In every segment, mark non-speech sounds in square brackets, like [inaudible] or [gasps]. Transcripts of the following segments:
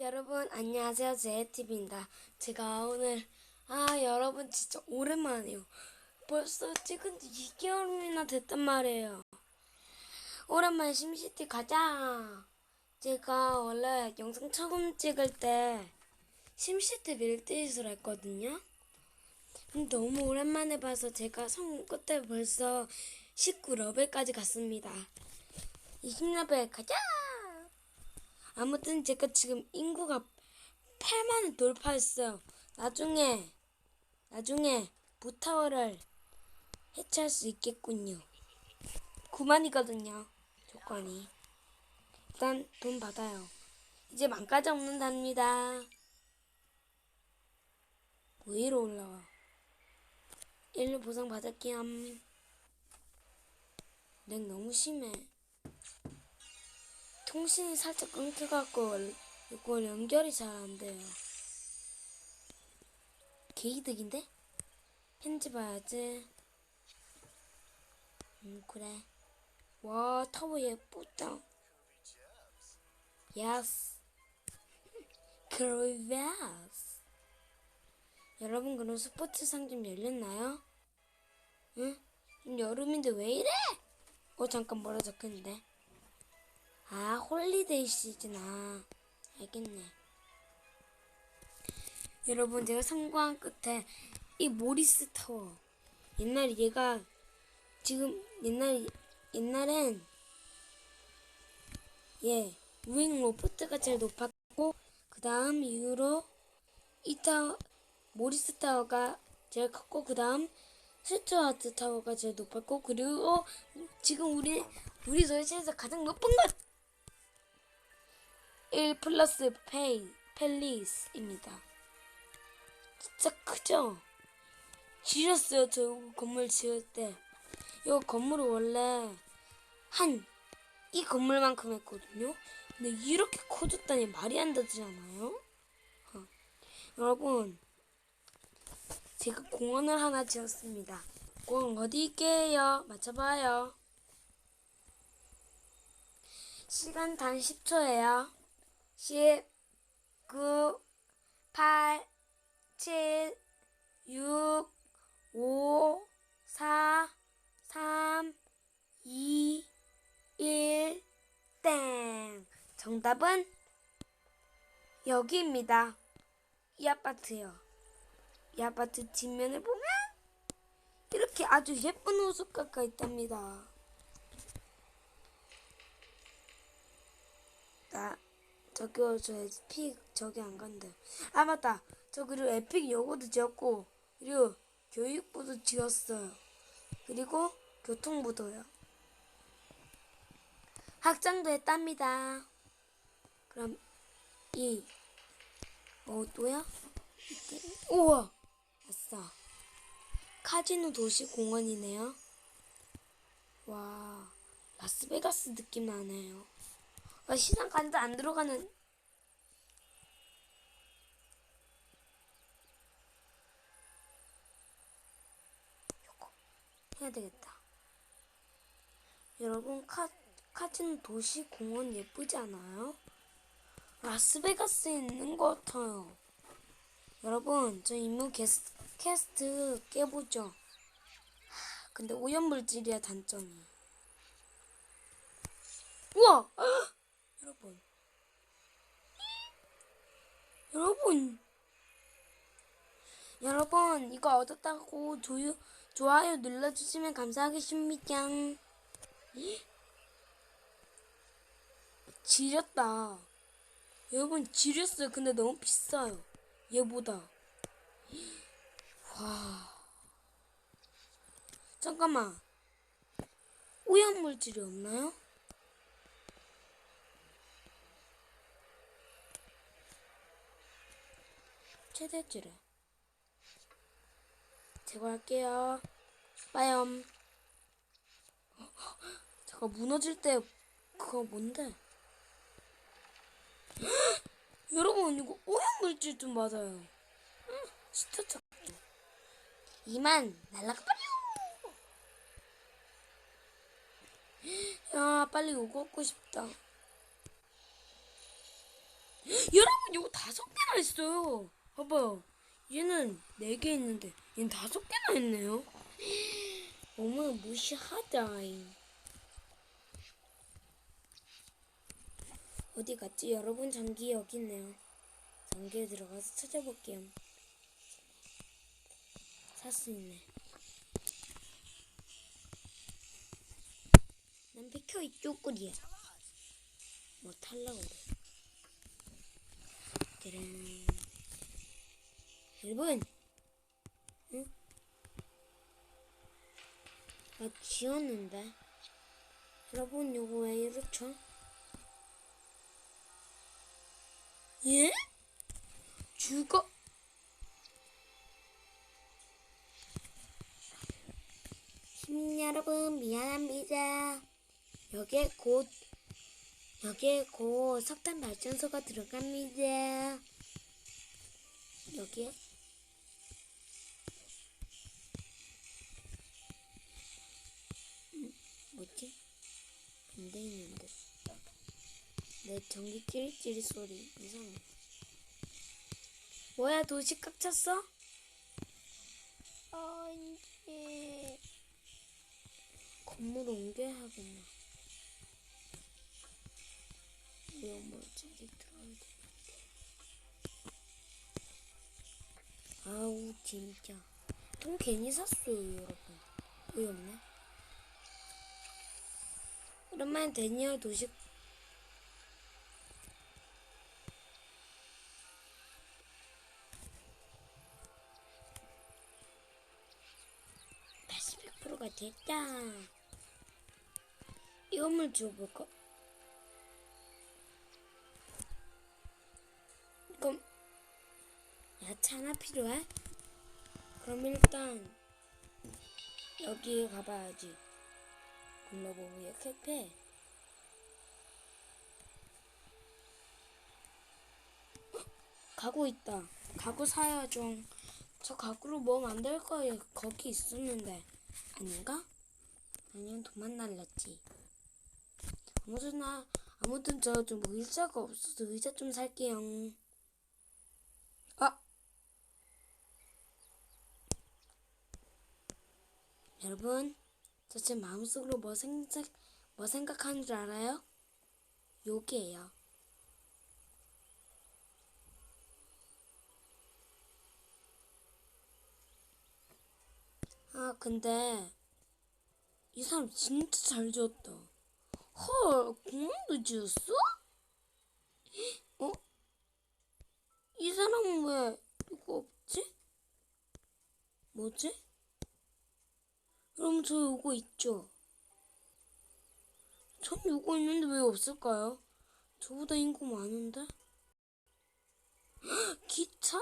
여러분 안녕하세요 제이티비입니다. 제가 오늘 아 여러분 진짜 오랜만이에요. 벌써 찍은 지 2개월이나 됐단 말이에요. 오랜만에 심시티 가자. 제가 원래 영상 처음 찍을 때 심시티 밀대잇을 했거든요. 근데 너무 오랜만에 봐서 제가 성 끝에 벌써 19레벨까지 갔습니다. 20레벨 가자! 아무튼 제가 지금 인구가 8만을 돌파했어요. 나중에 나중에 부타워를 해체할 수 있겠군요. 9만이거든요. 조건이. 일단 돈 받아요. 이제 만까지 없는답니다. 뭐 위로 올라와. 1로 보상 받을게요. 렉 너무 심해. 통신이 살짝 끊겨갖고 이거 연결이 잘 안 돼요. 개이득인데? 편지 봐야지. 음 그래. 와 타워 예쁘다. 예스. 그레이베스. 여러분 그럼 스포츠 상점 열렸나요? 응? 여름인데 왜 이래? 어 잠깐 적혔는데. 아, 홀리데이 시즌. 아, 알겠네. 여러분, 제가 성공한 끝에 이 모리스 타워. 옛날에 얘가 지금 옛날 옛날엔 예 우잉 로프트가 제일 높았고 그 다음 이후로 이 타워 모리스 타워가 제일 컸고 그 다음 스튜어트 타워가 제일 높았고 그리고 지금 우리 우리 도시에서 가장 높은 것 1 플러스 페이, 펠리스입니다. 진짜 크죠? 지렸어요, 저 건물 지을 때. 이 건물은 원래 한 이 건물만큼 했거든요. 근데 이렇게 커졌다니 말이 안 되지 않아요? 어. 여러분, 제가 공원을 하나 지었습니다. 공원 어디 있게요? 맞춰봐요. 시간 단 10초예요. 10, 9, 8, 7, 6, 5, 4, 3, 2, 1, 땡. 정답은 여기입니다. 이 아파트요. 이 아파트 뒷면을 보면 이렇게 아주 예쁜 호숫가가 있답니다. 나 저기요 저 에픽 저기 안 간대. 아 맞다. 저 그리고 에픽 요거도 지었고 그리고 교육부도 지었어요. 그리고 교통부도요. 학장도 했답니다. 그럼 이 어, 또야? 우와! 아싸. 카지노 도시 공원이네요. 와, 라스베가스 느낌 나네요. 아, 시장 간다 안 들어가는 요거 해야 되겠다. 여러분 카 카진 도시 공원 예쁘지 않아요? 라스베가스에 있는 것 같아요. 여러분 저 임무 게스, 캐스트 깨보죠. 하, 근데 오염물질이야 단점이. 우와! 여러분. 여러분. 여러분, 이거 얻었다고 조유, 좋아요 눌러주시면 감사하겠습니다. 지렸다. 여러분, 지렸어요. 근데 너무 비싸요. 얘보다. 와. 잠깐만. 오염물질이 없나요? 최대치래. 제거할게요. 빠염. [gasps] 잠깐 무너질 때 그거 뭔데? [gasps] 여러분 이거 오염 물질 좀 맞아요. 진짜 착해. 이만 날라가 버려. [gasps] 야 빨리 이거 갖고 싶다. 여러분 이거 다섯 개나 있어요. 봐봐요. 얘는 네개 있는데 얘는 다섯 개나 있네요. 너무 무시하다. 어디 갔지? 여러분 전기 여기 있네요. 전기에 들어가서 찾아볼게요. 살 수 있네. 난 비켜 이쪽 꿀이야. 뭐 탈라 그래. 여러분, 응? 나 지웠는데. 여러분, 이거 왜 이렇죠? 예? 죽어? 시민 여러분, 미안합니다. 여기에 곧, 여기에 곧 석탄 발전소가 들어갑니다. 여기에? 안돼 있는데. 내 전기 찌릿찌릿 소리 이상해. 뭐야 도시 꽉 찼어? 아니 건물 옮겨야겠네. 위험물 저기 들어야 돼. 아우 진짜 돈 괜히 샀어요 여러분. 어이없네. 오랜만에 데니얼 도시 81%가 됐다. 이것만 줘볼까? 그럼 야채 하나 필요해? 그럼 일단 여기 가봐야지. 글로버의 캐페. 가구 있다. 가구 사야죠. 저 가구로 뭐 만들 거예요. 거기 있었는데 아닌가? 아니면 도만 날랐지. 아무튼나 아무튼 저 좀 의자가 없어서 의자 좀 살게요. 아 여러분 저제 마음속으로 뭐 생각 뭐 생각하는 줄 알아요? 요게요. 아, 근데 이 사람 진짜 잘 지었다. 헐, 공항도 지었어? 어? 이 사람은 왜 이거 없지? 뭐지? 그럼 저 요거 있죠? 전 요거 있는데 왜 없을까요? 저보다 인구 많은데? 헉, 기차?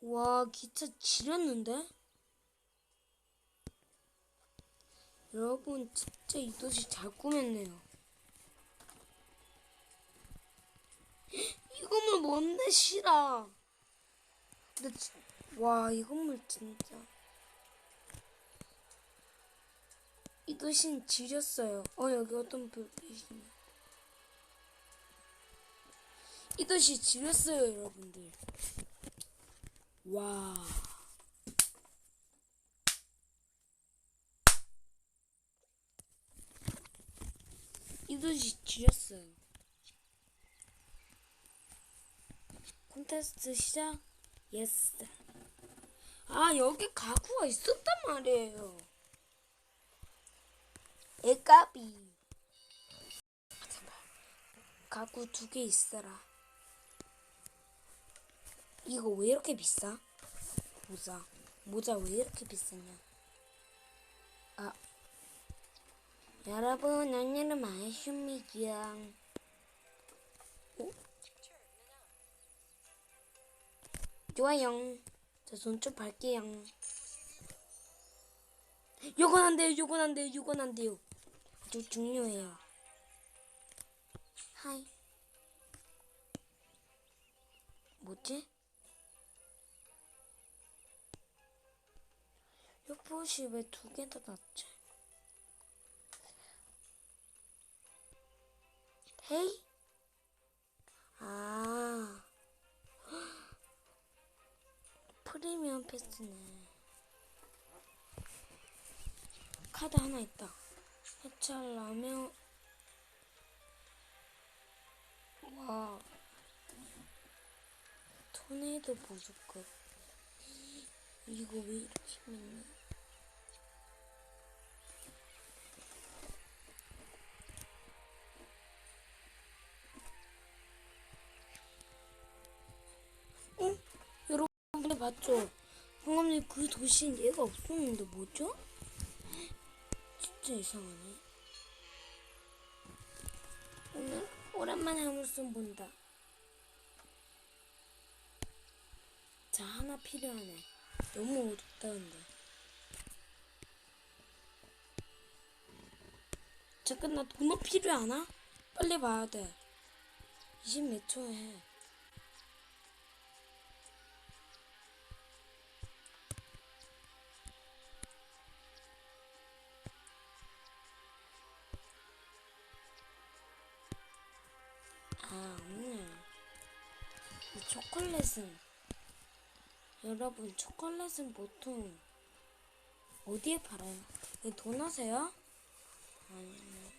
와, 기차 지렸는데? 여러분 진짜 이 도시 잘 꾸몄네요. 이 건물 뭔데 싫어. 근데 지, 와이 건물 진짜 이 도시는 지렸어요. 어 여기 어떤 불빛이네. 이 도시 지렸어요 여러분들. 와. 이 도시 지렸어요. 콘테스트 시작. 예스. 아 여기 가구가 있었단 말이에요. 애까비. 잠깐. 가구 두 개 있어라. 이거 왜 이렇게 비싸? 모자. 모자 왜 이렇게 비싸냐? 아. 여러분 오늘은 아쉽니다. 어? 좋아요. 저손좀 발게요. 요건 안 돼요. 요건 안 돼요. 요건 안 돼요. 아주 중요해요. 하이. 뭐지? 요포시 왜 두 개 다 났지? 헤이? 아. 프리미엄 패스네. 카드 하나 있다. 해찰라면 와 토네이도 보조급 이거 왜 이렇게 많냐? 응? 여러분 근데 봤죠? 방금 전에 그 도시엔 얘가 없었는데 뭐죠? 진짜 이상하네. 오늘 오랜만에 하물송 본다. 자 하나 필요하네. 너무 어둡다는데. 잠깐 나 도넛 필요하나? 빨리 봐야 돼. 20 몇 초에 해. 초콜릿은, 여러분, 초콜릿은 보통, 어디에 팔아요? 이 도넛에요? 아니네.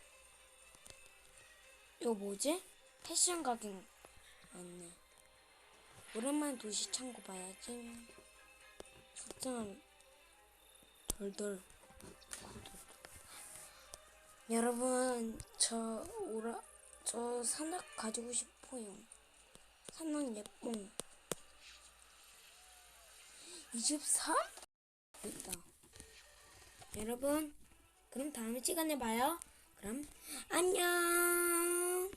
이거 뭐지? 패션 가격 맞네. 오랜만에 도시 창고 봐야지. 걱정은 덜덜. 여러분, 저 오라, 저 산악 가지고 싶어요. 산악 예쁨. 24? 있다. 여러분, 그럼 다음 시간에 봐요. 그럼 안녕.